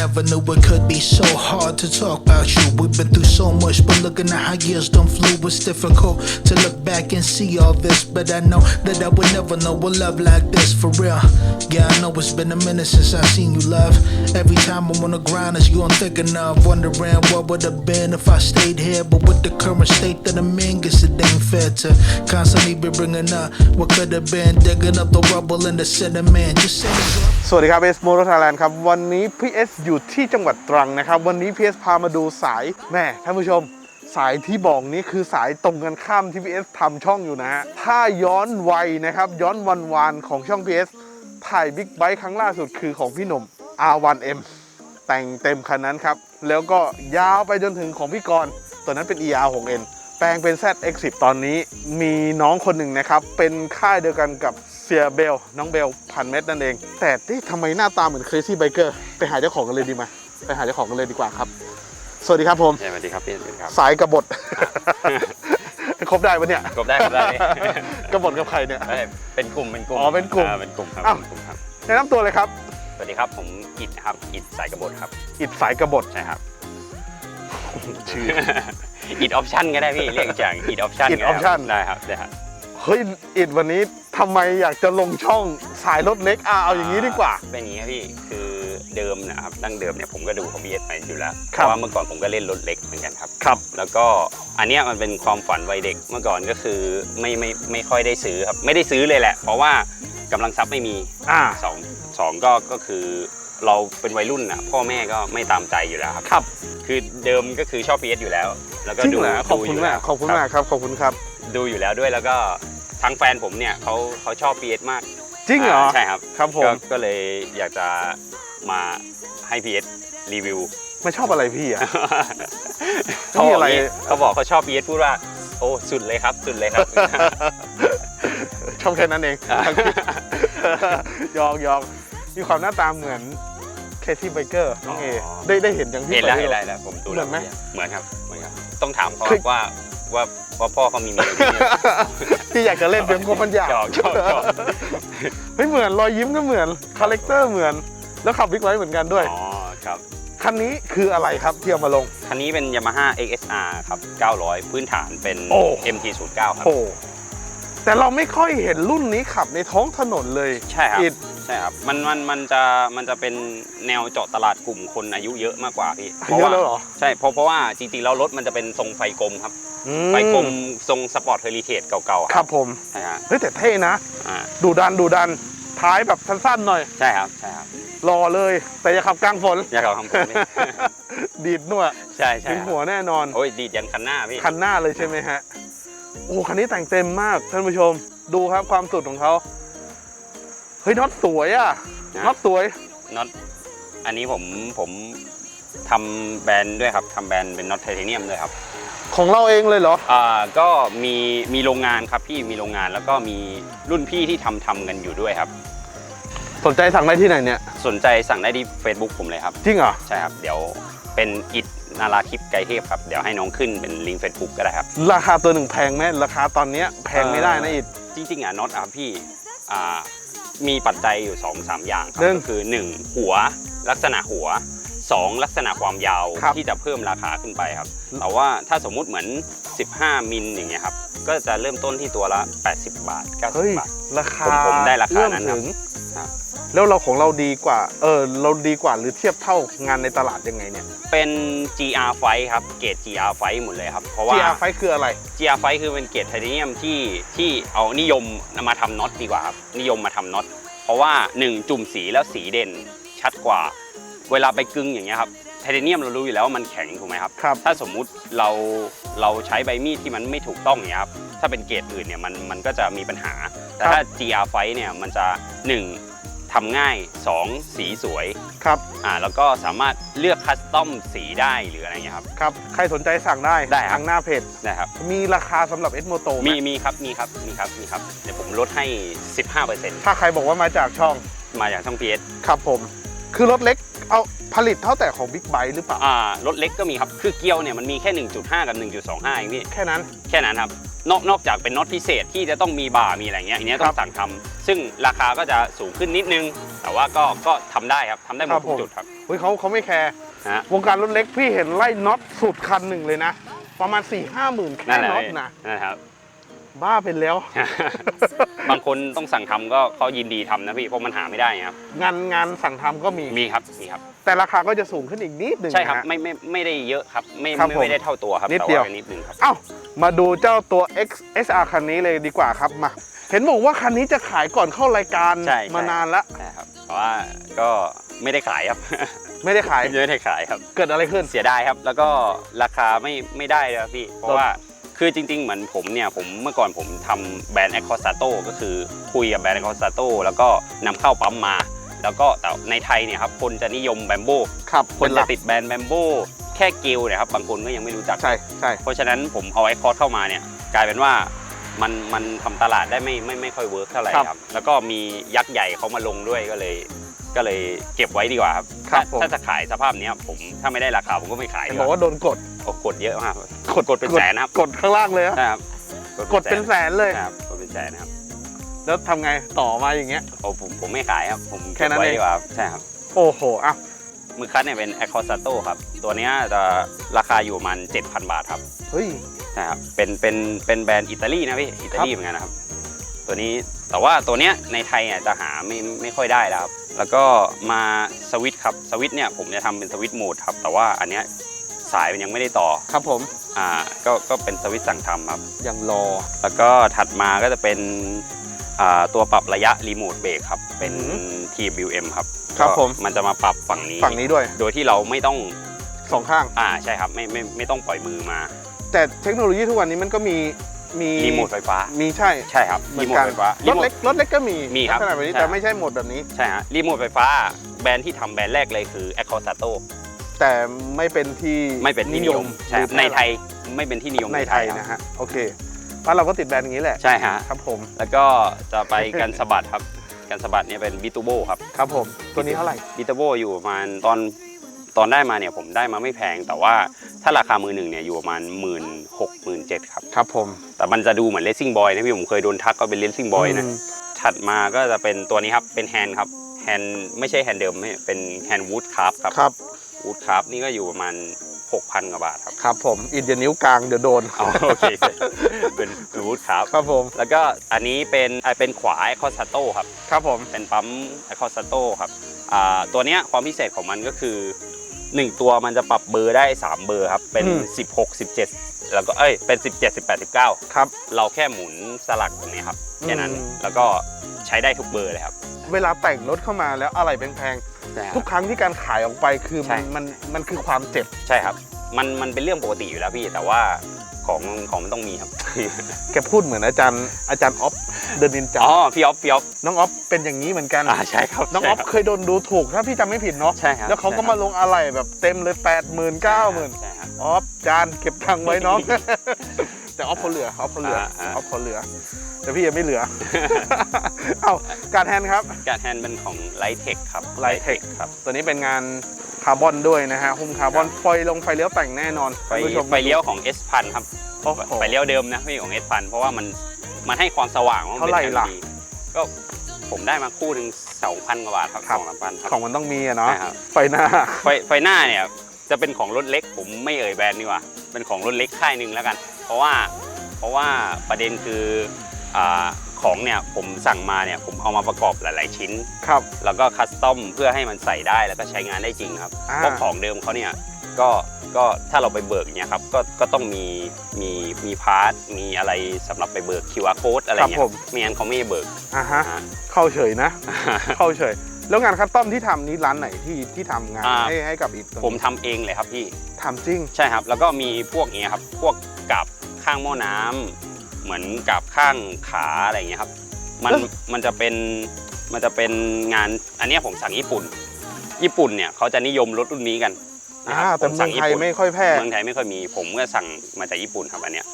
I never knew it could be so hard to talk about you. We've been through so much, but looking at how years done flew, it's difficult to look back and see all this. But I know that I would never know a love like this for real. Yeah, I know it's been a minute since I've seen you, love. Every time I'm on the grind, it's you I'm thinking of. Wondering what would have been if I stayed here. But with the current state that I'm in, guess it ain't fair to constantly be bringing up what could have been. Digging up the rubble and the sediment. Just saying. สวัสดีครับเอสโมโตไทยแลนด์ครับ วันนี้พี่เ อยู่ที่จังหวัดตรังนะครับ วันนี้พีเอสพามาดูสายแม่ท่านผู้ชม สายที่บอกนี้คือสายตรงกันข้ามที่พีเอสทำช่องอยู่นะฮะถ้าย้อนวัยนะครับ ย้อนวันวานของช่องพีเอสถ่ายบิ๊กไบค์ครั้งล่าสุดคือของพี่หนุ่ม R1M แต่งเต็มคันนั้นครับ แล้วก็ยาวไปจนถึงของพี่กรณ์ตัวนั้นเป็น ER6N แปลงเป็น ZX10 ตอนนี้มีน้องคนหนึ่งนะครับ เป็นค่ายเดียวกันกับเซียเบล น้องเบลพันเม็ดนั่นเอง แต่ที่ทำไมหน้าตาเหมือน Crazy Biker ไปหาเจ้าของกันเลยดีไหมไปหาเจ้าของกันเลยดีกว่าครับ สวัสดีครับผม สวัสดีครับพี่ครับ สายกบฏ ครบได้ปะเนี่ย กบได้กบได้กบฏกับใครเนี่ยเอ้ยเป็นกลุ่มเป็นกลุ่มอ๋อเป็นกลุ่มาเป็นกลุ่มครับอ้าว เป็นกลุ่มครับ แนะนำตัวเลยครับ สวัสดีครับผมอิดครับอิดสายกบฏครับ อิดสายกบฏใช่ครับ ชื่อ อิดออปชั่นก็ได้พี่เรียกจากอิดออปชั่น It Option ได้ครับได้ครับเฮ้ยอิดวันนี้ทำไมอยากจะลงช่องสายรถเล็กอะเอาอย่างนี้ดีกว่า เป็นอย่างนี้ครับพี่คือเดิมนะครับดั้งเดิมเนี่ยผมก็ดูของบีเอสมาอยู่แล้วคเพรับ ราะว่าเมื่อก่อนผมก็เล่นรถเล็กเหมือนกันครับ ครับ แล้วก็อันเนี้ยมันเป็นความฝันวัยเด็กเมื่อก่อนก็คือไม่ไม่ไม่ค่อยได้ซื้อครับไม่ได้ซื้อเลยแหละ เพราะว่ากำลังทรัพย์ไม่มีอ่า สองสองก็ก็คือ เราเป็นวัยรุ่นนะพ่อแม่ก็ไม่ตามใจอยู่แล้วครับ ครับ คือเดิมก็คือชอบ PS อยู่แล้ว แล้วก็จริงดูเหรอขอบดูคุณยู่มาก แล้วขอบคุณรัมากครับ ขอบคุณครับ ดูอยู่แล้วด้วยแล้วก็ทั้งแฟนผมเนี่ยเขาเขาชอบ PS มากจริงเหรอาใช่ครับครับผม ก็ก็เลยอยากจะมาให้ PS รีวิว ไม่ชอบอะไรพี่อะ เขานี่บอกอะไรอย่างงี้เขาบอกเขาชอบ PS พูดว่า โอ้สุดเลยครับ สุดเลยครับ ชอบแค่นั้นเองอ่ายอกยอกมีความหน้าตาเหมือน เคที่ไบเกอร์น้องเออ๋อ ได้ได้เห็นยังพี่เห็นแล้วปิเห็ดนให้แล้วดูเห็นแล้วผมดูเหมือนไหมเหมือนครับเหมือนครับ ต้องถามเขาคือว่าว่าว่าพ่อเขามีเมียหรือไม่มีพี่อยากจะเล่นเพียงคนมันอยากชอบชอบชอบเฮ้ยเหมือนรอยยิ้มก็เหมือนคาแรคเตอร์เหมือนแล้วขับบิ๊กไบค์เหมือนกันด้วย อ๋อครับ คันนี้คืออะไรครับที่เอามาลง คันนี้เป็น Yamaha XSR ครับ 900 พื้นฐานเป็น โอ้ MT09 ครับ โอ้แต่เราไม่ค่อยเห็นรุ่นนี้ขับในท้องถนนเลยใช่ครับ อิดใช่ครับมันมันมันจะมันจะเป็นแนวเจาะตลาดกลุ่มคนอายุเยอะมากกว่าพี่เยอะแล้วเหรอ ใช่เพราะเพราะว่าจริงๆแล้วรถมันจะเป็นทรงไฟกลมครับ อืไฟกลมทรงสปอร์ตเฮลิเทจเก่าๆครับผมใช่ฮะเฮ้ยแต่เท่นะ อ่าดูดันดูดันท้ายแบบสั้นๆหน่อยใช่ครับใช่ครับรอเลย แต่อย่าขับกลางฝน อยากเอาคำพูดนี่ดีดนวดใช่ใช่ถึงครับหัวแน่นอน โอ้ยดีดยันคันหน้าพี่ คันหน้าเลยใช่ไหมฮะ โอ้คันนี้แต่งเต็มมากท่านผู้ชม ดูครับความสุดของเขา เฮ้ยน็อตสวยอะนะน็อตสวยน็อตอันนี้ผมผมทำแบรนด์ด้วยครับทำแบรนด์เป็นน็อตไทเทเนียมด้วยครับของเราเองเลยเหรออ่าก็มีมีโรงงานครับพี่มีโรงงานแล้วก็มีรุ่นพี่ที่ทำทำกันอยู่ด้วยครับ สนใจสั่งได้ที่ไหนเนี่ย สนใจสั่งได้ที่ Facebook ผมเลยครับ จริงเหรอใช่ครับ เดี๋ยวเป็นอิดนาราคลิปไกด์เทพครับ เดี๋ยวให้น้องขึ้นเป็นลิงก์ Facebook ก็ได้ครับ ราคาตัวหนึ่งแพงไหมราคาตอนเนี้ยแพงไม่ได้นะอิดจริงๆอะน็อตอะพี่อ่า มีปัจจัยอยู่2-3สามอย่างครัหนึ่ง ก็คือ 1 หัวลักษณะหัว 2 ลักษณะความยาวครับที่จะเพิ่มราคาขึ้นไปครับแต่ว่าถ้าสมมุติเหมือน 15 มิลอย่างเงี้ยครับก็จะเริ่มต้นที่ตัวละ 80 บาท90เฮ้ยบาท ราคาผมผมได้ราคาเอื้อมนั้นครับถึงครับ แล้วเราของเราดีกว่า เออ เราดีกว่าหรือเทียบเท่างานในตลาดยังไงเนี่ย เป็น GR ไฟครับเกรด GR ไฟหมดเลยครับเพราะว่า GR ไฟคืออะไร GR ไฟคือเป็นเกรดไทเทเนียมที่ที่เอานิยมมาทำน็อตดีกว่าครับนิยมมาทำน็อตเพราะว่า 1 จุ่มสีแล้วสีเด่นชัดกว่า เวลาไปกึ่งอย่างเงี้ยครับไทเทเนียมเรารู้อยู่แล้วว่ามันแข็งถูกไหมครับครับ ถ้าสมมุติเราเราใช้ใบมีดที่มันไม่ถูกต้องอย่างเงี้ยครับถ้าเป็นเกรดอื่นเนี่ยมันมันก็จะมีปัญหา แต่ถ้า GR ไฟเนี่ยมันจะ 1 ทำง่าย 2 สีสวยครับ อ่าแล้วก็สามารถเลือกคัสตอมสีได้หรืออะไรเงี้ยครับ ครับ ใครสนใจสั่งได้ได้ครับ ทางหน้าเพจ นะครับ มีราคาสำหรับเอสโมโตมีมีครับมีครับมีครับมีครับเดี๋ยวผมลดให้ 15%ถ้าใครบอกว่ามาจากช่องมาจากช่อง PS ครับผม คือรถเล็กเอาผลิตเท่าแต่ของบิ๊กไบค์หรือเปล่า อ่ารถเล็กก็มีครับ คือเกียวเนี่ยมันมีแค่ 1.5 กับ 1.25เองพี่แค่นั้น แค่นั้นครับ นอกนอกจากเป็นน็อตพิเศษที่จะต้องมีบาร์มีอะไรเงี้ยอันเนี้ยต้อครังบสั่งทำซึ่งราคาก็จะสูงขึ้นนิดนึง แต่ว่าก็ก็ทำได้ครับทำได้หมครัดบทุผกมจุดครับ เฮ้ยเขาเขาไม่แคร์นะฮะ วงการรถเล็กพี่เห็นไล่น็อตสุดคันหนึ่งเลยนะ ประมาณ4ี่ห้าหมื่นแค่นั่นแหละน็อตพี่นะนั่นแหละครับ บ้าเป็นแล้ว บางคนต้องสั่งทำก็เขายินดีทำนะพี่เพราะมันหาไม่ได้ครับงานงานสั่งทำก็มี มีครับมีครับ แต่ราคาก็จะสูงขึ้นอีกนิดหนึ่งใช่ครับนะฮะ ไม่ไม่ไม่ได้เยอะครับ ไม่ครับไม่ผมไม่ได้เท่าตัวครับนิดแต่เดียว ว่านิดนึงครับ เอ้ามาดูเจ้าตัว X SR คันนี้เลยดีกว่าครับมา เห็นบอกว่าคันนี้จะขายก่อนเข้ารายการใช่ใช่ มานานแล้วใช่ครับเพราะว่าก็ไม่ได้ขายครับ ไม่ได้ขายไม่ได้ขายครับ เกิดอะไรขึ้น เสียดายครับ แล้วก็ราคาไม่ไม่ได้เลยครับพี่ เพราะว่า คือจริงๆ เหมือนผมเนี่ยผมเมื่อก่อนผมทำแบรนด์ a c o s a t o ก็คือคุยกับแบรนด์ a c o s a t o แล้วก็นำเข้าปั๊มมา แล้วก็แต่ในไทยเนี่ยครับคนจะนิยมแบมโบครับคนหลัจะติดแบรนด์แบมโบแค่เกลเนี่ยครับบางคนก็ยังไม่รู้จัก ใช่ใช่ เพราะฉะนั้นผมเอาไอคอร์สเข้ามาเนี่ยกลายเป็นว่ามันมันทำตลาดได้ไม่ไม่ไม่ค่อยเวิร์กเท่าไหร่ครับแล้วก็มียักษ์ใหญ่เขามาลงด้วยก็เลย ก็เลยเก็บไว้ดีกว่าครับครับถ้าผม ถ้าจะขายสภาพเนี้ยผมถ้าไม่ได้ราคาผมก็ไม่ขายเห็ดีนกบอกว่าว่าโดนกดโอ้กดเยอะมากกดกดเป็นแสนนะครับกดข้างล่างเลยอะใช่ครับกดเป็นแสนเลยใช่ครับกดเป็นแสนนะครับแล้วทำไงต่อมาอย่างเงี้ย โอ้ผมผมไม่ขายครับ ผมแค่นั้นก็บไว้เอง ดีกว่าครับใช่ครับ โอ้โหอะมือคัตเนี่ยเป็น a c o s a t o ครับ ตัวเนี้ยจะราคาอยู่ประมัน 7,000 บาทครับเฮ้ยใช่ครับเป็นเป็นเป็นแบรนด์อิตาลีนะพี่ อิตาลีครับเหมือนกันนะครับ ตัวนี้แต่ว่าตัวเนี้ยในไทยอะจะหาไม่ไม่ค่อยได้แล้วครับ แล้วก็มาสวิตช์ครับสวิตช์เนี่ยผมจะทำเป็นสวิตช์โหมดครับ แต่ว่าอันเนี้ยสายมันยังไม่ได้ต่อครับผมอ่าก็ก็เป็นสวิตช์สั่งทำครับ ยังรอ แล้วก็ถัดมาก็จะเป็นอ่าตัวปรับระยะรีโมทเบรกครับ เป็นอือหื TWM ครับครับก็ผม มันจะมาปรับฝั่งนี้ ฝั่งนี้ด้วยโดยที่เราไม่ต้องสองข้าง อ่าใช่ครับไม่ไม่ไม่ต้องปล่อยมือมา แต่เทคโนโลยีทุกวันนี้มันก็มี มีรีโมทไฟฟ้า มีใช่ ใช่ครับเหมืรีอนโมทกันไฟฟ้ารรีถโมทเล็กรถเล็กก็มีมีครับลักษณะแบบนี้ใช่ แต่ไม่ใช่โหมดแบบนี้ ใช่ฮะรีโมทไฟฟ้าแบรนด์ที่ทำแบรนด์แรกเลยคือ a c o s a t o แต่ไม่เป็นที่ไม่เป็นที่นิยมใช่ครับหรือในไทยไม่เป็นที่นิยมในไทยครับนะฮะโอเคบ้านเราก็ติดแบรนด์อย่างนี้แหละใช่ฮะครับผมแล้วก็จะไปกันสะบัดครับ กันสะบัดเนี่ยเป็นบิตูโบครับครับผมตัวนี้เท่าไหร่บิตูโบอยู่ประมาณตอน ตอนได้มาเนี่ยผมได้มาไม่แพง แต่ว่าถ้าราคามือหนึ่งเนี่ยอยู่ประมาณหมื่นหกหมื่นเจ็ดครับ ครับผม แต่มันจะดูเหมือนเลสซิ่งบอยนะพี่ผมเคยโดนทักก็เป็นเลสซิ่งบอยนะมถัดมาก็จะเป็นตัวนี้ครับ เป็นแฮนด์ครับ แฮนด์ไม่ใช่แฮนด์เดิมไม่เป็นแฮนด์วูดคราฟครับ ครับวูดคราฟนี่ก็อยู่ประมาณ6,000กว่าบาทครับ ครับผม อินเดียนิ้วกลางเดี๋ยวโดนอ๋อโอเค เป็นเป็นวูดคราฟครับผม แล้วก็อันนี้เป็นอ่าเป็นขวาไอคอสโตครับ ครับผม เป็นปั๊มไอคอสโตครับ อ่า ตัวเนี้ยความพิเศษของมันก็คือ 1 ตัวมันจะปรับเบอร์ได้ 3 เบอร์ครับ เป็น16 17 แล้วก็เอ้ยเป็น 17 18 19 ครับ เราแค่หมุนสลักตรงนี้ครับแค่นั้นอืม แล้วก็ใช้ได้ทุกเบอร์เลยครับเวลาแต่งรถเข้ามาแล้วอะไรแพงๆทุกครั้งที่การขายออกไปคือใช่ มันมันมันคือความเจ็บ ใช่ครับ มันมันเป็นเรื่องปกติอยู่แล้วพี่ แต่ว่า ของของมันต้องมีครับ แกพูดเหมือนอาจารย์อาจารย์ออฟเดนินจาอ๋อพี่ออฟพี่ออฟน้องออฟเป็นอย่างนี้เหมือนกันอ่าใช่ครับน้องออฟใช่ครับเคยโดนดูถูกถ้าพี่จำไม่ผิดเนาะใช่ครับแล้วเขาก็มาลงอะไรแบบเต็มเลย8 0 0 0 0 9 0 0 0ใช่ครับออฟจานเก็บตังค์ไว้น้องแต่ออฟเขาเหลือออฟเขาเหลืออ่าอ่าออฟเขาเหลือแต่พี่ยังไม่เหลือ เอ้าการแทนครับ การแฮนด์เป็นของไลท์เทคครับ Lightech ครับ ตัวนี้เป็นงาน คาร์บอนด้วยนะฮะหุ้มคาร์บอนไฟลงไฟเลี้ยวแต่งแน่นอนไฟคุณผู้ชมไฟเลี้ยวของ S พันครับโอ้โหไฟเลี้ยวเดิมนะพี่ของ S พันเพราะว่ามันมันให้ความสว่างว่ามันเท่าไหร่เป็นล่ะ LED ก็ผมได้มาคู่หนึ่งสองพันกว่าบาทครับครับสองสามพันครับของมันต้องมีอะเนาะใช่ครับไฟหน้าไฟไฟหน้าเนี่ยจะเป็นของรถเล็กผมไม่เอ่ยแบรนด์ดีกว่าเป็นของรถเล็กค่ายหนึ่งแล้วกัน เพราะว่าเพราะว่าประเด็นคืออา ของเนี่ยผมสั่งมาเนี่ยผมเอามาประกอบหลาย ๆ ชิ้น ครับ แล้วก็คัสตอมเพื่อให้มันใส่ได้แล้วก็ใช้งานได้จริงครับอ่า เพราะของเดิมเขาเนี่ยก็ก็ถ้าเราไปเบิกเนี่ยครับก็ก็ต้องมีมีมีพาร์ทมีอะไรสำหรับไปเบิก QR code อะไรครับเงี้ผยมไม่งั้นเขาไม่ให้เบิกอะฮะ อ่า เข้าเฉยนะ เข้าเฉย แล้วงานคัสตอมที่ทำนี้ร้านไหนที่ที่ทำงานอ่า ให้ให้กับอีกตรงนี้ผมทำเองเลยครับพี่ ทำจริง ใช่ครับ แล้วก็มีพวกนี้ครับ พวกกับข้างหม้อน้ำ เหมือนกับข้างขาอะไรอย่างเงี้ยครับ มันเอ้ยมันจะเป็นมันจะเป็นงานอันเนี้ยผมสั่งญี่ปุ่น ญี่ปุ่นเนี่ยเขาจะนิยมรถรุ่นนี้กันนะอ่าครับแต่ผมเมืสั่องงญี่ไทยปุ่นไม่ค่อยแพร่ เมืองไทยไม่ค่อยมี ผมก็สั่งมาจากญี่ปุ่นครับอันเนี้ย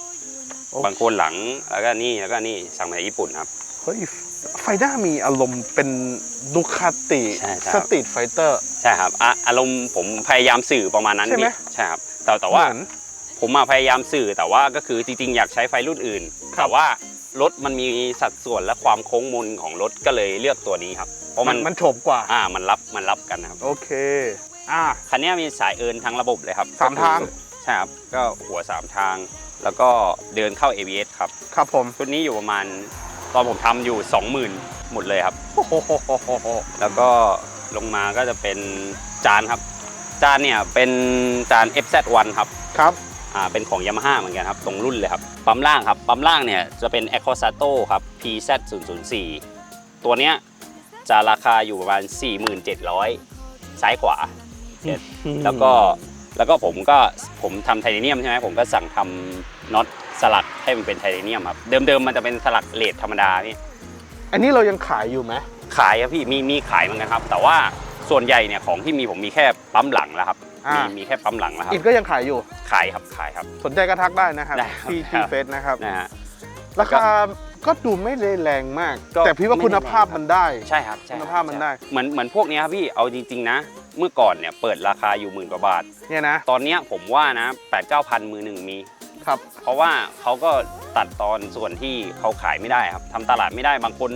โอ้บางคนหลังแล้วก็นี่แล้วก็นี่สั่งมาจากญี่ปุ่นครับ เฮ้ยไฟหน้ามีอารมณ์เป็นดูคาติใช่ครับ สตรีทไฟเตอร์ ใช่ครับอะอารมณ์ผมพยายามสื่อประมาณนั้นใช่ไหม พี่ใช่ครับแต่แต่ว่าเหมือน ผมมาพยายามสื่อแต่ว่าก็คือจริงๆ อยากใช้ไฟรุ่นอื่นครับแต่ว่ารถมันมีสัดส่วนและความโค้งมนของรถก็เลยเลือกตัวนี้ครับ เพราะมัมันนมันโฉบกว่า อ่ามันรับมันรับกันนะครับ โอเค อ่า คันนี้มีสายเอินทั้งระบบเลยครับสามทางก็คือใช่ครับ ก็หัวสามทาง แล้วก็เดินเข้า ABS ครับครับผมชุดนี้อยู่ประมาณตอนผมทำอยู่ 20,000 หมดเลยครับ โอ้โหแล้วก็ลงมาก็จะเป็นจานครับ จานเนี่ยเป็นจาน FZ1 ครับ ครับอ่า เป็นของ Yamaha เหมือนกันครับ ตรงรุ่นเลยครับ ปั๊มล่างครับ ปั๊มล่างเนี่ยจะเป็น e c o s a t o ครับ PZ004 ตัวเนี้ยจะราคาอยู่ประมาณ 47,000 ซ้ายขวา แล้วก็แล้วก็ผมก็ผมทำไทเทเนียมใช่ไหมผมก็สั่งทำน็อตสลักให้มันเป็นไทเทเนียมครับเดิมๆมันจะเป็นสลักเลดธรรมดาพี่อันนี้เรายังขายอยู่ไหมขายครับพี่มีมีขายเหมือนกันครับ แต่ว่าส่วนใหญ่เนี่ยของที่มีผมมีแค่ปั๊มหลังแล้วครับ อ่ามี มีแค่ปั๊มหลังแล้วครับอินก็ยังขายอยู่ ขายครับขายครับ สนใจก็ทักได้นะครับได้ครับที่ครัที่บเฟซนะครับ นะฮะ ราคาก็ดูไม่ได้แรงมาก ก็แต่พี่ว่าไม่ได้คุณภาพแรงครับ มันได้ ใช่ครับใช่รับคุณภาพมันได้ เหมือนเหมือนพวกเนี้ยครับพี่เอาจริงๆนะ เมื่อก่อนเนี่ยเปิดราคาอยู่หมื่นกว่าบาท เนี่ยนะตอนเนี้ยผมว่านะ8 9 0 0 0 มือหนึ่งมี ครับ เพราะว่าเขาก็ตัดตอนส่วนที่เขาขายไม่ได้ครับทำตลาดไม่ได้บางคน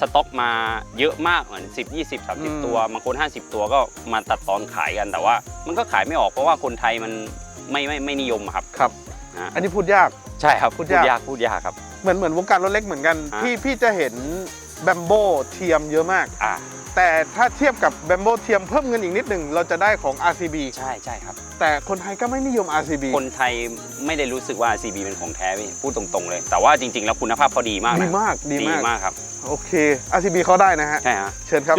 สต็อกมาเยอะมากเหมือน10 20อืม30 ตัวบางคน50 ตัวก็มาตัดตอนขายกันแต่ว่า มันก็ขายไม่ออกเพราะว่าคนไทยมันไม่ไม่ไม่นิยมอะครับครับนะอันนี้พูดยาก ใช่ครับพูดยาก ยากพูดยากครับ เหมือนเหมือนวงการรถเล็กเหมือนกันฮะพี่พี่จะเห็นแบมโบเทียมเยอะมาก อ่า แต่ถ้าเทียบกับแบมโบเทียมเพิ่มเงินอีกนิดหนึ่งเราจะได้ของ RCB ใช่ใช่ครับ แต่คนไทยก็ไม่นิยม RCB คนไทยไม่ได้รู้สึกว่า CB เป็นของแท้พี่พูดตรงๆเลย แต่ว่าจริงๆ แล้วคุณภาพเขาดีมากนะดีมากดีดีมาก มากครับ โอเค RCB เขาได้นะฮะ ใช่ฮะ เชิญครับ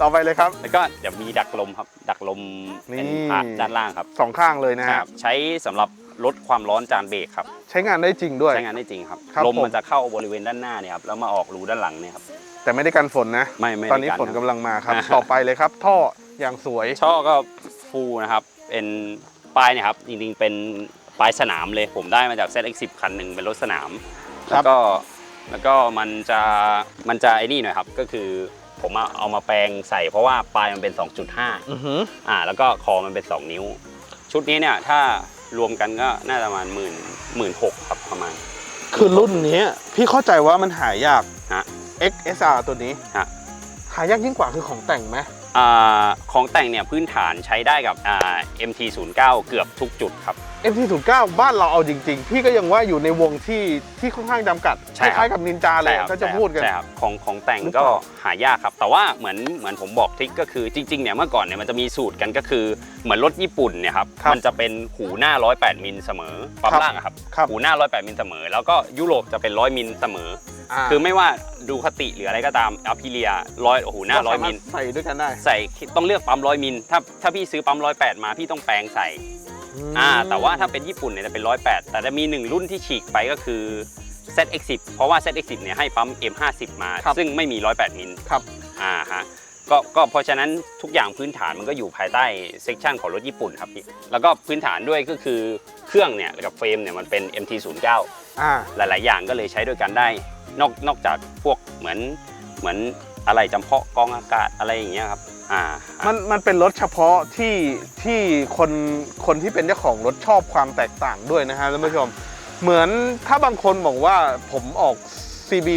ต่อไปเลยครับ แล้วก็เดี๋ยวมีดักลมครับ ดักลมเป็นนี่พาร์ทด้านล่างครับสองข้างเลยนะใช่ฮะครับใช้สำหรับลดความร้อนจานเบรกครับ ใช้งานได้จริงด้วย ใช้งานได้จริงครับ ครับลมผม มันจะเข้าบริเวณด้านหน้าเนี่ยครับแล้วมาออกรูด้านหลังเนี่ยครับ แต่ไม่ได้กันฝนนะ ไม่ไม่ตอนนี้ได้ฝนคกำรับลังมาครับอ่าต่อไปเลยครับ ท่ออย่างสวย ช่อก็ฟูนะครับ เป็นป้ายเนี่ยครับ จริงๆ เป็นป้ายสนามเลย ผมได้มาจาก ZX10 คันหนึ่งเป็นรถสนาม ครัแล้บวก็แล้วก็มันจะมันจะไอ้นี่หน่อยครับ ก็คือผมเอาเอามาแปลงใส่เพราะว่าปลายมันเป็น 2.5 อือหืออ่า แล้วก็คอมันเป็น 2 นิ้ว ชุดนี้เนี่ยถ้ารวมกันก็น่าจะประมาณหมื่นหมื่นหกครับประมาณ คือรุ่นเนี้ยพี่เข้าใจว่ามันหายากฮะ XSR ตัวนี้ฮะ หายากยิ่งกว่าคือของแต่งไหมอ่าของแต่งเนี่ยพื้นฐานใช้ได้กับอ่า MT09 เกือบทุกจุดครับ MT09 บ้านเราเอาจริง ๆ พี่ก็ยังว่าอยู่ในวงที่ที่ค่อนข้างจำกัดคใช่ครับ ล้ายๆกับนินจาเลยใช่ครับถ้าจะพูดกัน ใช่ครับของของแต่งหรือก็เปล่า หายากครับ แต่ว่าเหมือนเหมือนผมบอกทริกก็คือจริงๆเนี่ยเมื่อก่อนเนี่ยมันจะมีสูตรกันก็คือเหมือนรถญี่ปุ่นเนี่ยครับครับมันจะเป็นหูหน้า 108มิลเสมอปั๊มครับล่างอะครับครับ หูหน้า 108มิลเสมอ แล้วก็ยุโรปจะเป็น 100มิลเสมอา คือไม่ว่าดูคติหรืออะไรก็ตามอัพิเลียร้อยหูหน้าก็ร้อสายมารมิถลใส่ด้วยกันได้ใส่ต้องเลือกปั๊มร้อยมิลถ้าถ้าพี่ซื้อปั๊มร้อยแปดมาพี่ต้องแปลงใส่อ่าแต่ว่าถ้าเป็นญี่ปุ่นเนี่ยจะเป็น108แต่จะมีหนึ่งรุ่นที่ฉีกไปก็คือ ZX10 เพราะว่า ZX10 เนี่ยให้ปั๊ม M50 มาครับซึ่งไม่มี 108 มิลครับ อ่าฮะ ก็ก็เพราะฉะนั้นทุกอย่างพื้นฐานมันก็อยู่ภายใต้เซกชันของรถญี่ปุ่นครับพี่แล้วก็พื้นฐานด้วยก็คือเครื่องเนี่ยกับเฟรมเนี่ยมันเป็น MT09 อ่า หลาย ๆ อย่างก็เลยใช้ด้วยกันได้ นอกนอกจากพวกเหมือนเหมือนอะไรจำเพาะกองอากาศอะไรอย่างเงี้ยครับอ่ามันมันเป็นรถเฉพาะที่ที่คนคนที่เป็นเจ้าของรถชอบความแตกต่างด้วยนะฮะท่านผู้ชม เหมือนถ้าบางคนบอกว่าผมออก CB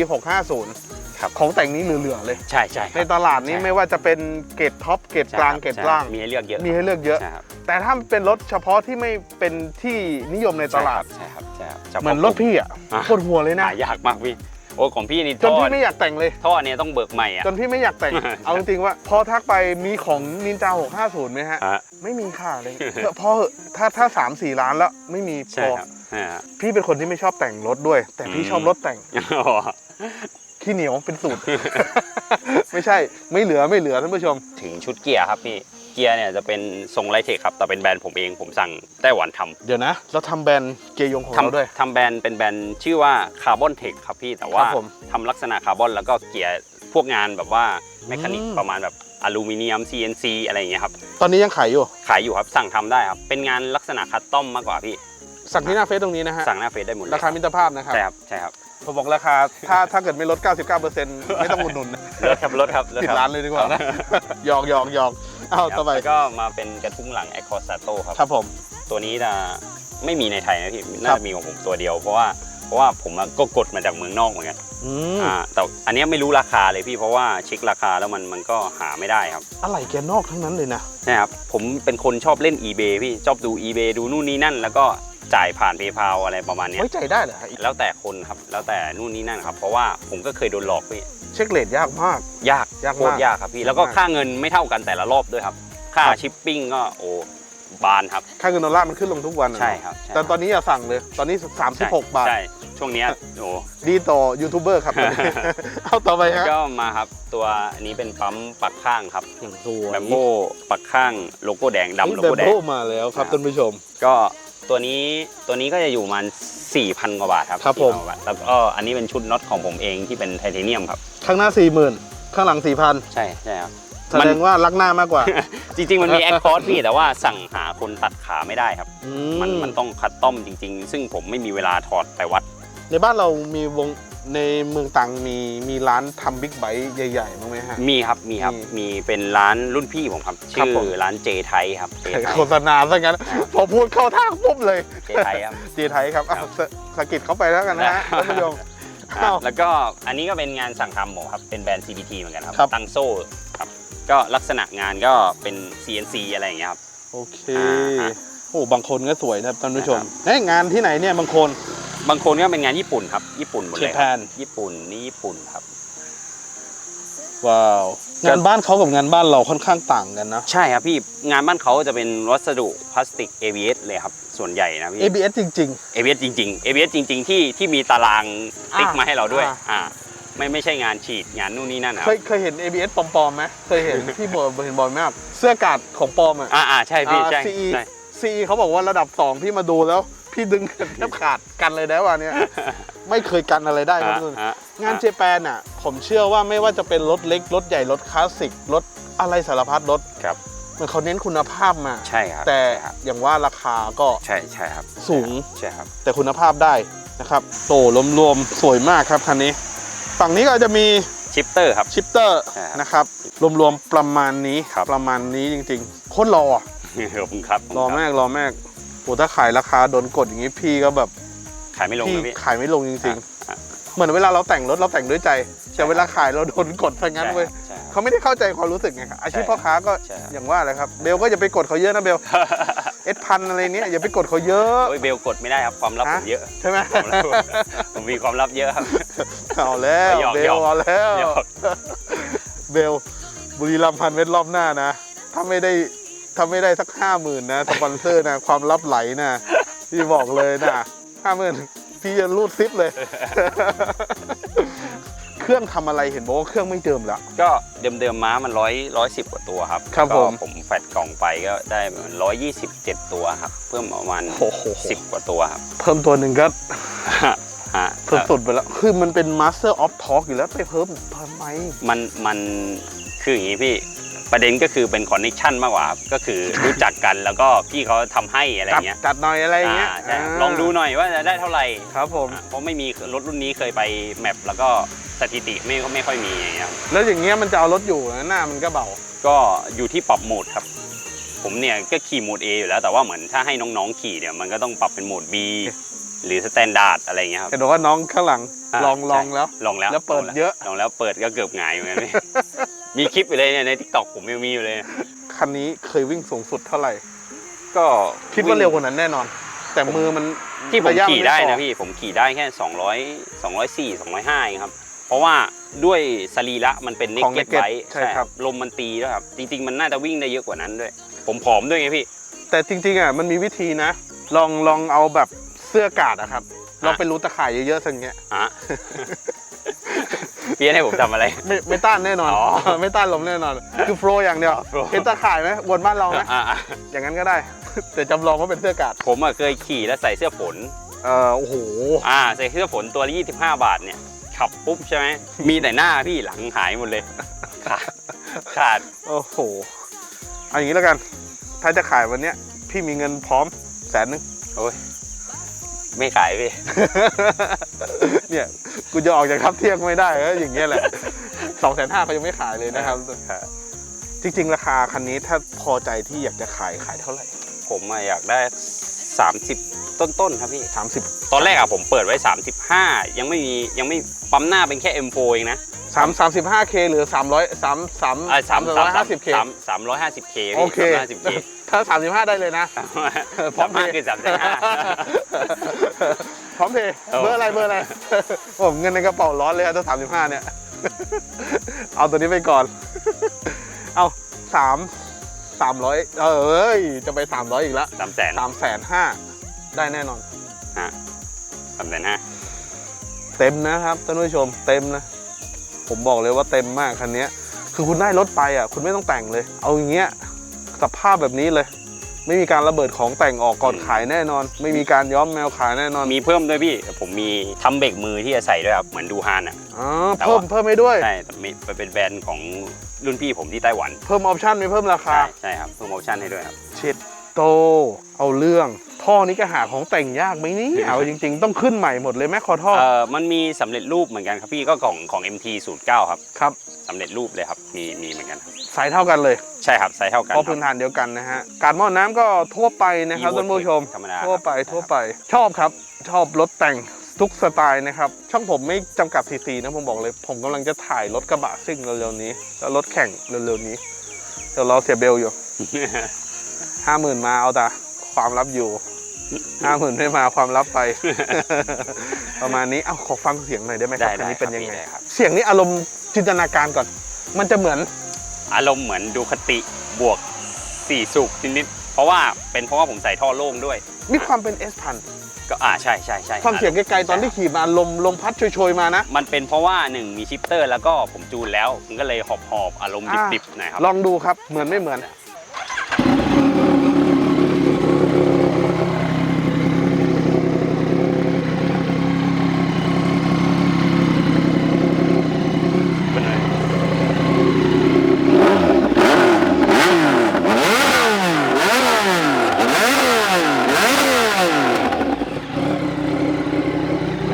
650 ครับ ของแต่งนี้เหลือๆเลย ใช่ใช่คในรับตลาดนี้ใช่ไม่ว่าจะเป็นเกรดท็อปเกรดใช่กลางครับเกรดใช่ล่างมีให้เลือกเยอะมีให้เลือกเยอะใช่ครับแต่ถ้าเป็นรถเฉพาะที่ไม่เป็นที่นิยมในตลาดใช่ครับใช่ครับใช่ครับเหมือนรถพี่อะอะปวดหัวเลยนะหายากมากพี่โอ้ของพี่นี่จนท่อพี่ไม่อยากแต่งเลยท่อเนี่ยต้องเบิกใหม่อะจนพี่ไม่อยากแต่ง เอาจริงๆว่า พอทักไปมีของนินจา650ไหมฮะฮะไม่มีค่าเลยพอเหอะถ้าถ้าสามสี่ล้านแล้วไม่มีพใช่อครับอ่าพี่เป็นคนที่ไม่ชอบแต่งรถด้วย แต่พี่อืมชอบรถแต่งอ๋อ ขี้เหนียวเป็นสูตร ไม่ใช่ไม่เหลือไม่เหลือท่านผู้ชม ถึงชุดเกียร์ครับพี่ เกียร์เนี่ยจะเป็นทรงไลเทคครับ แต่เป็นแบรนด์ผมเองผมสั่งไต้หวันทำเดี๋ยวนะเราทำแบรนด์เกยงของเราด้วย ทำทำแบรนด์เป็นแบรนด์ชื่อว่าคาร์บอนเทคครับพี่แต่ว่าครับผมทำลักษณะคาร์บอนแล้วก็เกียร์พวกงานแบบว่าแมคานิกอืม ประมาณแบบอลูมิเนียม CNC อะไรอย่างเงี้ยครับ ตอนนี้ยังขายอยู่ ขายอยู่ครับ สั่งทำได้ครับ เป็นงานลักษณะคัสตอมมากกว่าพี่ สั่งที่หน้าเฟซตรงนี้นะฮะสั่งหน้าเฟซได้หมดเลยราคามิตรภาพนะครับ ใช่ครับใช่ครับ ผมบอกราคา ถ้าถ้าเกิดไม่ลด 99%ไม่ต้องอุดหนุนนะรถครับรถครับรถปิดครับร้านเลยดีกว่านะ หยอกหยอกหยอกเอาครับต่อไปแล้วก็มาเป็นกระทุ้งหลัง e c o s a t o ครับ ครับผม ตัวนี้จะไม่มีในไทยนะพี่น่าครับจะมีของผมตัวเดียว เพราะว่าเพราะว่าผมอะก็กดมาจากเมืองนอกเหมือนกันอืม อ่าแต่อันเนี้ยไม่รู้ราคาเลยพี่เพราะว่าเช็คราคาแล้วมันมันก็หาไม่ได้ครับอะไรแกนอกทั้งนั้นเลยนะ นะครับผมเป็นคนชอบเล่น eBay พี่ชอบดู eBay ดูนู่นนี่นั่น แล้วก็ จ่ายผ่าน PayPal อะไรประมาณเนี้ยไว้ใจได้เหรอฮะแล้วแต่คนครับ แล้วแต่นู่นนี่นั่นครับ เพราะว่าผมก็เคยโดนหลอกพี่เช็คเลทยากมาก ยากยากโคมากตรยากครับพี่แล้วก็ยากมากค่าเงินไม่เท่ากันแต่ละรอบด้วยครับ ค่าครับ ชิปปิ้งก็โอ้บานครับ ค่าเงินดอลลาร์มันขึ้นลงทุกวันอะใช่ครับใช่แต่ตอนนี้อย่าสั่งเลยตอนนี้ ใช่36 บาท ใช่ช่วงเนี้ยโอ้ ดีต่อยูทูบเบอร์ครับตอนนี้ เอาต่อไปแล้วฮะ ก็มาครับตัวอันนี้เป็นปั๊มปักข้างครับอย่างสวยแบมโบปักข้างโลโก้แดงดำโลแบโก้มแดโบงมาแล้วครับครับท่านผู้ชม ก็ ตัวนี้ตัวนี้ก็จะอยู่ประมัน4,000 กว่าบาทครับครับผม 4,000กว่าบาทแล้วก็อันนี้เป็นชุดน็อตของผมเองที่เป็นไทเทเนียมครับ ข้างหน้า40,000ข้างหลัง4,000ใช่ใช่ครับ แสดงว่ารักหน้ามากกว่า จริงๆ มันมีแอคคอร์ดพี่แต่ว่าสั่งหาคนตัดขาไม่ได้ครับอืมันมันต้องคัดต้อมจริง ๆ ซึ่งผมไม่มีเวลาถอดไปวัด ในบ้านเรามีวง ในเมืองตังมีมีร้านทำบิ๊กไบค์ใหญ่ๆบ้างไหมฮะ มีครับมีครับ มีมีเป็นร้านรุ่นพี่ผมครับ ครับชื่อผม ร้านเจไทยครับเจไทยโฆษณาซะงั้น พอพูดเข้าทางปุ๊บเลย เจไทยครับเจไทยครับอะสสะกิดเข้าไปแล้วกันนะฮะท่านผู้ชมครับอ้าว แล้วก็อันนี้ก็เป็นงานสั่งทำผมครับเป็นแบรนด์ CPT เหมือนกันครับครับ ตั้งโซ่ครับก็ลักษณะงานก็เป็น CNC อะไรอย่างเงี้ยครับ โอเค อ่าฮะโอ้บางคนก็สวยนะครับท่านผู้ชมนะครับ เฮ้ยงานที่ไหนเนี่ยบางคน บางคนก็เป็นงานญี่ปุ่นครับ ญี่ปุ่นหมดเลยครับ Japan ญี่ปุ่นนี่ญี่ปุ่นครับ ว้าวก็งานบ้านเขากับงานบ้านเราค่อนข้างต่างกันนะ ใช่ครับพี่งานบ้านเขาจะเป็นวัสดุพลาสติก ABS เลยครับ ส่วนใหญ่นะพี่ ABS จริง ABS จริงๆ ABS จริง ๆ ที่ที่มีตารางติ๊กอ่ามาให้เราด้วย อ่า อ่า ไม่ไม่ใช่งานฉีดงานนู่นนี่นั่นๆ นะคเครับยบเคยเห็น ABS ปลอมๆไหมเคยเห็นพี่บอยเห็นบอยมาก เสื้อกาดของปลอมอะ อ่าอ่าใช่พี่ใช่อ่า CE ใช่ CE เขาบอกว่าระดับ2พี่มาดูแล้ว พี่ดึงแทบขาดกันเลยนะวันเนี้ยไม่เคยกันอะไรได้ครับทุกคนอะงานเจแปนอะ ผมเชื่อว่าไม่ว่าจะเป็นรถเล็ก รถใหญ่ รถคลาสสิก รถอะไรสารพัดรถครับเหมันเขาเน้นคุณภาพมาใช่ครับแต่ใช่ครับอย่างว่าราคาก็ใช่ใช่ครับ สูงใช่ครับ แต่คุณภาพได้นะครับโตรวมๆสวยมากครับคันนี้ ฝั่งนี้ก็จะมีชิปเตอร์ครับชิปเตอร์ใช่ครับนะครับรวมๆประมาณนี้ครับประมาณนี้จริงๆโคตรรออะขอบคุณครับรอมากรอมาก โอ้ถ้าขายราคาโดนกดอย่างนี้พี่ก็แบบขายไม่ลงพี่นะพี่ ขายไม่ลงจริงอะ ๆ เหมือนเวลาเราแต่งรถเราแต่งด้วยใจ แต่เวลาขายเราโดนกดซะงั้นเว้ยใช่ครับ เขาไม่ได้เข้าใจความรู้สึกไงครับอาชีพใช่พ่อค้าก็ใช่ครับ อย่างว่าเลยครับเบลก็อย่าไปกดเขาเยอะนะเบลเอสพันอะไรเนี้ยอย่าไปกดเขาเยอะโอ้ยเบลกดไม่ได้ครับความลับฮะผมเยอะใช่ไหมความลับผมมีความลับเยอะครับ เอาแล้วหยอกเบหยลอก เอาแล้วหยอกเบลบุรีรัมย์พันเม็ดรอบหน้านะ ถ้าไม่ได้ ถ้าไม่ได้สักห้าหมื่นนะสปอนเซอร์นะความลับไหลนะพี่บอกเลยนะห้าหมื่นพี่จะรูดซิปเลย เครื่องทำอะไรเห็นบอกว่าเครื่องไม่เดิมแล้ว ก็เดิมเดิมๆม้ามันร้อยร้อยสิบกว่าตัวครับครับก็ผมผมแฟดกล่องไปก็ได้ร้อยยี่สิบเจ็ดตัวครับ เพิ่มประมาณโอ้โหสิบกว่าตัวครับ เพิ่มตัวหนึ่งก็ฮะสุดๆไปแล้ว คือมันเป็น Master of Talk อยู่แล้วไปเพิ่มทำไมมันมันคืออย่างนี้พี่ ประเด็นก็คือเป็นคอนเนคชั่นมากกว่าครับก็คือรู้จักกันแล้วก็พี่เขาทำให้อะไรจัดเงี้ยจัดหน่อยอะไรอย่างเงี้ยอ่าใช่ครับลองดูหน่อยว่าจะได้เท่าไหร่ครับผม อ่าเพราะไม่มีรถรุ่นนี้เคยไปแมปแล้วก็สถิติไม่ไม่ค่อยมีอย่างเงี้ยครับแล้วอย่างเงี้ยมันจะเอารถอยู่นะหน้ามันก็เบา ก็อยู่ที่ปรับโหมดครับ ผมเนี่ยก็ขี่โหมด A อยู่แล้ว แต่ว่าเหมือนถ้าให้น้องๆขี่เนี่ยมันก็ต้องปรับเป็นโหมด B หรือสแตนดาร์ดอะไรเงี้ยครับ เห็นบอกว่าน้องข้างหลังาลองลองใช่แล้ว ลองแล้วแล้วเปิดลงเยอะ ลองแล้วเปิดก็เกือบหงายเหมือนกันพี่ มีคลิปอยู่เลยเนี่ยในทิกตอกผมยังมีอยู่เลย คันนี้เคยวิ่งสูงสุดเท่าไหร่ ก็คิดว่าเร็วกว่านั้นแน่นอน แต่มือมันที่ผมระยะขี่ได้ม่พนะอพี่ผมขี่ได้แค่ 200 204 205เองครับ เพราะว่าด้วยสรีระมันเป็นเนกของเก็ต naked ไว้ใช่ครับ ลมมันตีด้วยครับ จริง ๆ มันน่าจะวิ่งได้เยอะกว่านั้นด้วย ผมผอมด้วยไงพี่ แต่จริงๆอะมันมีวิธีนะ ลองลองเอาแบบเสื้อกาดอะครับลองไปรูตะข่ายเยอะๆสักเงี้ยฮะ พี่ให้ผมทำอะไร ไม่ไม่ต้านแน่นอน อ๋อไม่ต้านลมแน่นอน คือโฟรอย่างเดียวโฟลว์เห็นตะข่ายไหมบนบ้านเราไหมอะอะอย่างนั้นก็ได้ แต่จำลองว่าเป็นเสื้อกาดผมอะเคยขี่แล้วใส่เสื้อฝน เออโอ้โห อ่าใส่เสื้อฝนตัวละ25 บาทเนี่ยขับปุ๊บใช่ไหม มีแต่หน้าพี่หลังหายหมดเลยขาดขาด โอ้โหเอาอย่างนี้แล้วกัน ถ้าจะขายวันเนี้ย พี่มีเงินพร้อมแสนนึงโอ้ยไม่ขายพี่ เนี่ยกูจะออกจากทับเที่ยงไม่ได้ก็อย่างเงี้ยแหละสองแสนห้าเขายังไม่ขายเลยนะครับ จริง ๆ ราคาคันนี้ถ้าพอใจที่อยากจะขายขายเท่าไหร่ ผมอะอยากได้ 30 ต้นๆครับพี่30ตอนแรกอะผมเปิดไว้ 35 ยังไม่มียังไม่ปั๊มหน้าเป็นแค่ M4 เองนะ3 35K หรือ300 3 3อ่าสามสามสาม 350K สามสามร้อยห้าสิบเคโอเคสามร้อยห้าสิบเคถ้า35ได้เลยนะ พร้อสามมเพห้าย์ คือสามสิบห้าพ ร้อมเพย์เออเบอร์อะไรเบอร์อะไรผมเงินในกระเป๋าร้อนเลยอะถ้า35เนี่ย เอาตัวนี้ไปก่อน เอาสามสามร้อยเอ้ย จะไป300อีกแล้วสามแสนสามแสนห้าได้แน่นอนสามแสนห้าเต็มนะครับท่านผู้ชมเต็มนะ ผมบอกเลยว่าเต็มมากคันเนี้ยคือคุณได้รถไปอะ คุณไม่ต้องแต่งเลย เอาอย่างเงี้ยสภาพแบบนี้เลย ไม่มีการระเบิดของแต่งออกก่อนขายแน่นอน ไม่มีการย้อมแมวขายแน่นอนมีเพิ่มด้วยพี่ผมมีทำเบรกมือที่จะใส่ด้วยครับเหมือนดูฮานอะ อ๋อแต่เพิ่มว่าเพิ่มให้ด้วย ใช่แต่มีเป็นแบรนด์ของรุ่นพี่ผมที่ไต้หวันเพิ่มออปชั่นไม่เพิ่มราคาใช่ใช่ครับเพิ่มออปชั่นให้ด้วยครับ เช็ดโต เอาเรื่อง ท่อนี้ก็หาของแต่งยากไหมนี่เอาจริง ๆ ต้องขึ้นใหม่หมดเลยแม่คอท่อเอ่อมันมีสำเร็จรูปเหมือนกันครับพี่ก็ของของ MT 0 9ครับครับสำเร็จรูปเลยครับมีมีเหมือนกันครับสายเท่ากันเลยใช่ครับไซส์เท่ากันเพราะคพื้รับนฐานเดียวกันนะฮะการหม้อน้ำก็ทั่วไปนะครับ Evo ท่านผู้ชมธรรมดาทั่วไปครับทั่วไปชอบครับ ชอบรถแต่งทุกสไตล์นะครับ ช่องผมไม่จำกัดซีซีนะผมบอกเลย ผมกำลังจะถ่ายรถกระบะซิ่งเร็วๆนี้แล้วรถแข่งเร็วๆนี้เดี๋ยวรอเสียเบลอยู่ห้าหมื่นมาเอาแต่ความลับอยู่ ห้าหมื่นไม่มาความลับไป ประมาณนี้เอ้าขอฟังเสียงหน่อยได้ไหมครัได้บคันนี้ได้เป็นยังไงครับ เสียงนี้อารมณ์จินตนาการก่อน มันจะเหมือนอารมณ์เหมือนดูคติบวกสี่สุกนิดๆเพราะว่าเป็นเพราะว่าผมใส่ท่อโล่งด้วย มีความเป็น S พันก็อ่าใช่ใช่ใช่ฟังเสียงไกลๆตอนที่ขี่มาลมลมพัดโชยๆมานะ มันเป็นเพราะว่าหนึ่งมีชิปเตอร์แล้วก็ผมจูนแล้วมันก็เลยหอบหอบๆอารมณ์อ่าดิบๆหน่อยครับ ลองดูครับเหมือนไม่เหมือน ค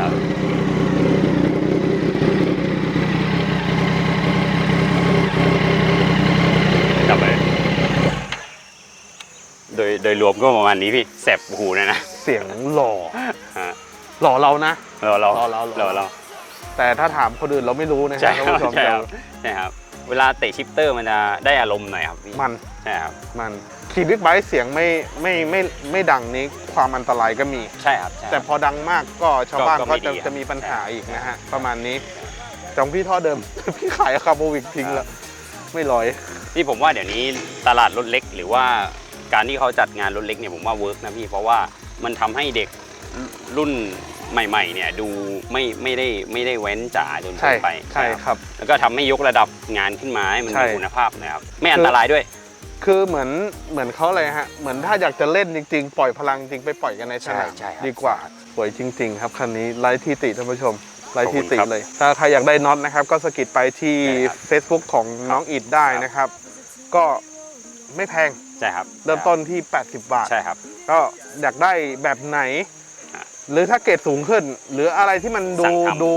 รับกลับไปโดยโดยรวม ก็ประมาณนี้พี่แสบหูนะนะเสียงหล่อฮะหล่อเรานะเราเรารอเรารอเรา เราแต่ถ้าถามคนอื่นเราไม่รู้นะใช่ฮะคท่านรับผู้ชมใช่แต่ครับใช่ครับ เวลาเตะชิปเตอร์มันจะได้อารมณ์หน่อยครับพี่มันใช่ครับมันขี่บิ๊กไบค์เสียงไม่ไม่ไม่ไม่ดังนี้ความอันตรายก็มี ใช่ครับใช่ครับแต่พอดังมากก็ชาวบ้านก็ก็ไม่จะดีครับจะมีปัญหาอีกนะฮะ ประมาณนี้จองพี่ท่อเดิม พี่ขายคาร์โบวิกทิ้งแล้ว ไม่ร้อยที่ผมว่าเดี๋ยวนี้ตลาดรถเล็กหรือว่า การที่เขาจัดงานรถเล็กเนี่ยผมว่าเวิร์กนะพี่เพราะว่ามันทำให้เด็กรุ่นใหม่ๆเนี่ยดูไม่ไม่ได้ไม่ได้เว้นจ๋าจนเกิใช่นไปใช่ครับ แล้วก็ทำให้ยกระดับงานขึ้นมาให้มันใช่มีคุณภาพนะครับไม่อันตรายด้วย คือเหมือนเหมือนเขาเลยฮะเหมือนถ้าอยากจะเล่นจริง ๆ ปล่อยพลังจริงไปปล่อยกันในสนามใช่ใช่ครับดีกว่าสวยจริง ๆ ครับคันนี้ไร้ที่ติท่านผู้ชมไร้ที่ติขอบคุณครับเลย ถ้าใครอยากได้น็อตนะครับ ก็สะกิดไปที่ใช่ครับ Facebook ของน้องอิดได้นะครับ ก็ไม่แพง ใช่ครับเริ่มต้นที่ 80 บาท ใช่ครับ ก็อยากได้แบบไหนอะหรือถ้าเกรดสูงขึ้น หรืออะไรที่มันดูสั่งทำดู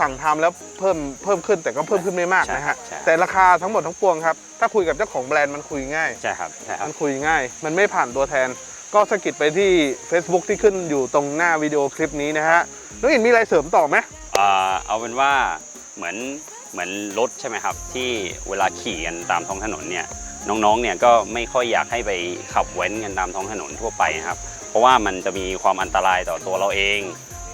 สั่งทำแล้วเพิ่มเพิ่มขึ้นแต่ก็เพิ่มขึ้นไม่มากใช่นะฮะใช่แต่ราคาทั้งหมดทั้งปวงครับ ถ้าคุยกับเจ้าของแบรนด์มันคุยง่ายใช่ครับใช่ครับมันคุยง่าย มันไม่ผ่านตัวแทน ก็สะกิดไปที่ Facebook ที่ขึ้นอยู่ตรงหน้าวิดีโอคลิปนี้นะฮะน้องอินมีอะไรเสริมต่อไหมอ่าเอาเป็นว่าเหมือนเหมือนรถใช่ไหมครับ ที่เวลาขี่กันตามท้องถนนเนี่ย น้องๆเนี่ยก็ไม่ค่อยอยากให้ไปขับเว้นกันตามท้องถนนทั่วไปนะครับ เพราะว่ามันจะมีความอันตรายต่อตัวเราเอง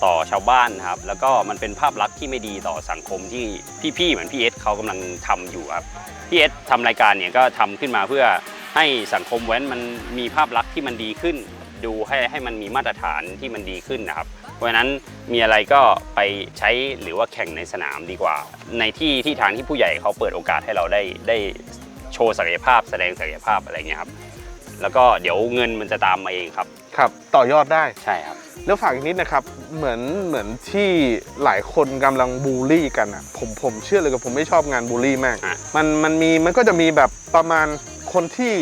ต่อชาวบ้านครับแล้วก็มันเป็นภาพลักษณ์ที่ไม่ดีต่อสังคมที่พี่ๆเหมือนพี่เอสเขากำลังทำอยู่ครับพี่เอสทำรายการเนี่ยก็ทำขึ้นมาเพื่อให้สังคมแว้นมันมีภาพลักษณ์ที่มันดีขึ้น ดูให้ให้มันมีมาตรฐานที่มันดีขึ้นนะครับ เพราะฉะนั้นมีอะไรก็ไปใช้หรือว่าแข่งในสนามดีกว่า ในที่ที่ทางที่ผู้ใหญ่เขาเปิดโอกาสให้เราได้ได้ ชว์ศักยภาพแสดงศักยภาพอะไรเงี้ยครับแล้วก็เดี๋ยวเงินมันจะตามมาเองครับครับต่อยอดได้ใช่ครับ แล้วฝากอีกนิดนะครับเหมือนเหมือนที่หลายคนกำลังบูลลี่กันอะผมผมเชื่อเลยกับผมไม่ชอบงานบูลลี่มากอะมันมันมีมันก็จะมีแบบประมาณคนที่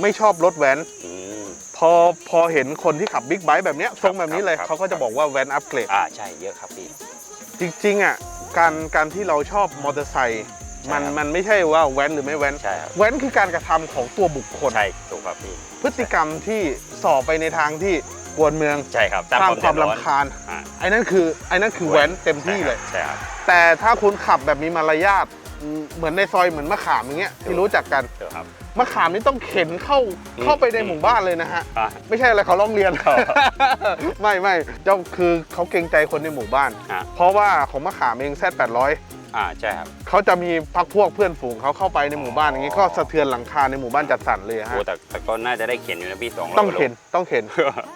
ไม่ชอบรถแว้นอืมพอพอเห็นคนที่ขับบิ๊กไบค์แบบเนี้ยทรงแบบนี้เลยครับเขาก็จะบอกว่าแว้นอัปเกรดอ่าใช่เยอะครับพี่จริงๆอะการการที่เราชอบมอเตอร์ไซค์ มันใช่ครับ มันไม่ใช่ว่าแว้นหรือไม่แว้น ใช่ครับแว้นคือการกระทำของตัวบุคคล ใช่ถูกครับพี่พฤติกรรมที่ส่อไปในทางที่กวนเมืองใช่ครับสร้างเดืควาอมดร้อนลำคาญอ่าไอ้นั่นคือไอ้นั่นคือแว้นเต็มที่เลย ใช่ครับ แต่ถ้าคุณขับแบบมีมารยาทอืมเหมือนในซอยเหมือนมะขามอย่างเงี้ยที่รู้จักกันถูกครับ มะขามนี่ต้องเข็นเข้าอืม เข้าไปในหมู่บ้านเลยนะฮะ อ่าไม่ใช่อะไรเขาร้องเรียน อ๋อ ไม่ไม่เจ้าคือเขาเกรงใจคนในหมู่บ้านอ่าเพราะว่าของมะขามเองแซด800อ่าใช่ครับเขาจะมีพักพวกเพื่อนฝูงเขาเข้าไปในหมู่บ้านอย่างนี้ก็สะเทือนหลังคาในหมู่บ้านจัดสรรเลยโอ้ฮะแต่แต่ก็น่าจะได้เขียนอยู่นะพี่สองร้ยต้องเข็นต้องเข็น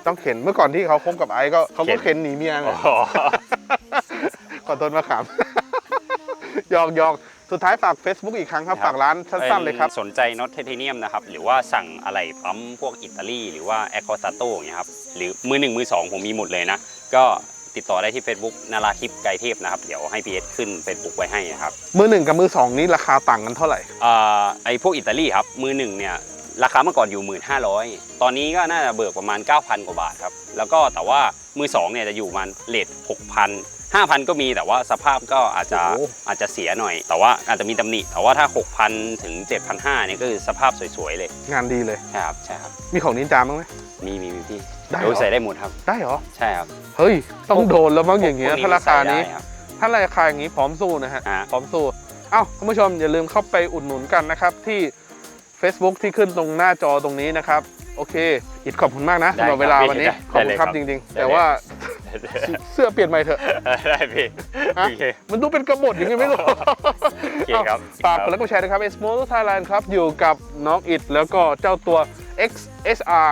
ต้องเข็นเมื่อก่อนที่เขาคบกับไอ้ก็เขาก็เข็นเข็นหนีเมียไงอ๋อขอโทษมะขามยอกยอกสุดท้ายฝาก Facebook อีกครั้งครับฝากร้านสั้นๆเลยครับ สนใจน็อตไทเทเนียมนะครับ หรือว่าสั่งอะไรปั๊มพวกอิตาลี หรือว่าแอคคอสตาโต้อย่างเงี้ยครับ หรือมือหนึ่งมือสองผมมีหมดเลยนะ ก็ ติดต่อได้ที่ Facebook นาราทิพย์ไกรเทพนะครับ เดี๋ยวให้พีเอสขึ้น Facebook ไว้ให้นะครับมือหนึ่งกับมือสองนี้ราคาต่างกันเท่าไหร่อ่าไอพวกอิตาลีครับ มือหนึ่งเนี่ยราคาเมื่อก่อนอยู่ 1,500 ตอนนี้ก็น่าจะเบิกประมาณ 9,000 กว่าบาทครับ แล้วก็แต่ว่ามือสองเนี่ยจะอยู่ประมันเลท6,000 5,000 ก็มีแต่ว่าสภาพก็อาจจะโอ้โหอาจจะเสียหน่อย แต่ว่าอาจจะมีตำหนิ แต่ว่าถ้า 6,000 ถึง 7,500เนี่ยก็คือสภาพสวยๆเลย งานดีเลย ใช่ครับ ใช่ครับ มีของนินจาบ้างไหมมีมีมีพี่ ได้เหรอโอ้ยใส่ได้หมดครับ ได้เหรอ ใช่ครับเฮ้ย ต้องโดนแล้วมั้งอย่างเงี้ยพวกถ้าราคานี้ ใส่ได้ครับ ถ้าราคาอย่างนี้พร้อมสู้นะฮะฮะพร้อมสู้ เอ้าคุณผู้ชมอย่าลืมเข้าไปอุดหนุนกันนะครับ ที่ Facebook ที่ขึ้นตรงหน้าจอตรงนี้นะครับ โอเคอิดขอบคุณมากนะได้สำหรับเวลาครับวันนี้ได้ขอบคุณครับได้จเลยครับริง ๆ ได้แต่เลยว่าเสื้อเปลี่ยนใหม่เถอะ ได้พี่ฮะ โอเค มันดูเป็นกระบฏอย่างไงไม่รู้โอเคครับ เอ้าฝากกดไลค์กดแชร์นะครับ s m o t o Thailand ครับ อยู่กับน้องอิดแล้วก็เจ้าตัว XSR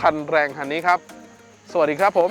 คันแรงคันนี้ครับ สวัสดีครับผม